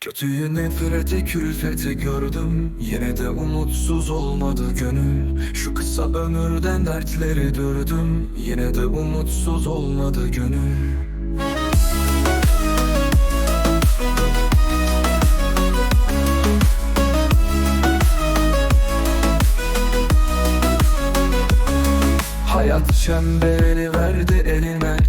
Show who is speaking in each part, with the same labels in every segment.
Speaker 1: Kötüyü nefrete külfete gördüm. Yine de umutsuz olmadı gönül. Şu kısa ömürden dertleri dürdüm Yine de umutsuz olmadı gönül. Hayat çemberini verdi elime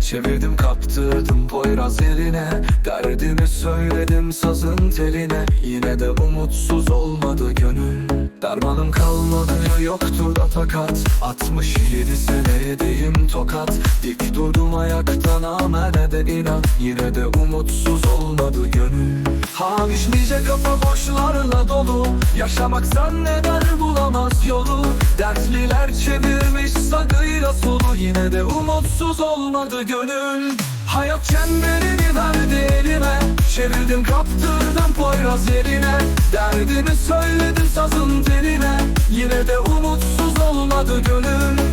Speaker 1: Çevirdim kaptırdım Poyraz eline. Derdimi söyledim sazın teline. Yine de umutsuz olmadı gönül. Dermanım kalmadı yoktur da takat. 67 sene yediğim tokat. Dik durdum ayakta namerde inat Yine de umutsuz olmadı gönül. Hamiş nice kafa boşlarla dolu. Yaşamak zanneder bulamaz Yine de umutsuz olmadı gönül. Hayat çemberini verdi elime. Çevirdim kaptırdım Poyraz yerine. Derdimi söyledim sazın teline. Yine de umutsuz olmadı gönül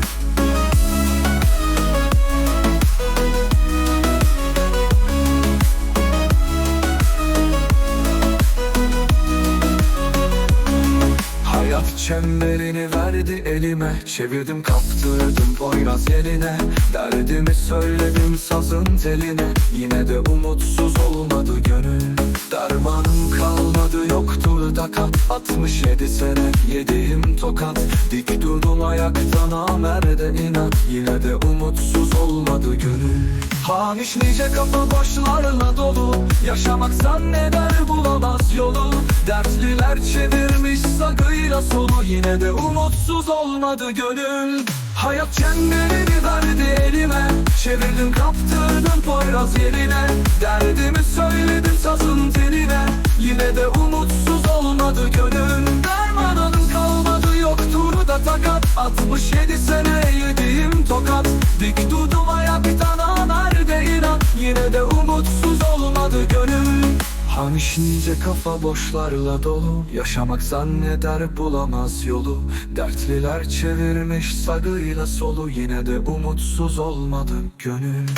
Speaker 1: çemberini verdi elime. Çevirdim kaptırdım Poyraz yerine. Derdimi söyledim sazın teline. Yine de umutsuz olmadı gönül. Dermanım kalmadı yoktur da kat. 67 sene yediğim tokat. Dik durdum ayakta namerde inat. Yine de umutsuz olmadı gönül. Hamiş nice kafa boşlarla dolu. Yaşamak zanneder bulamaz yolu. Dertliler çevirmiş sagıyla solu Yine de umutsuz olmadı gönül. Hayat çemberini verdi elime. Çevirdim kaptırdım Poyraz yerine. Derdimi söyledim sazın teline. Yine de umutsuz olmadı gönül. Dermanım kalmadı yoktur da takat. 67 sene yediğim tokat. Dik durdum Hamiş nice kafa boşlarla dolu Yaşamak zanneder bulamaz yolu. Dertliler çevirmiş sağıyla solu Yine de umutsuz olmadı gönül.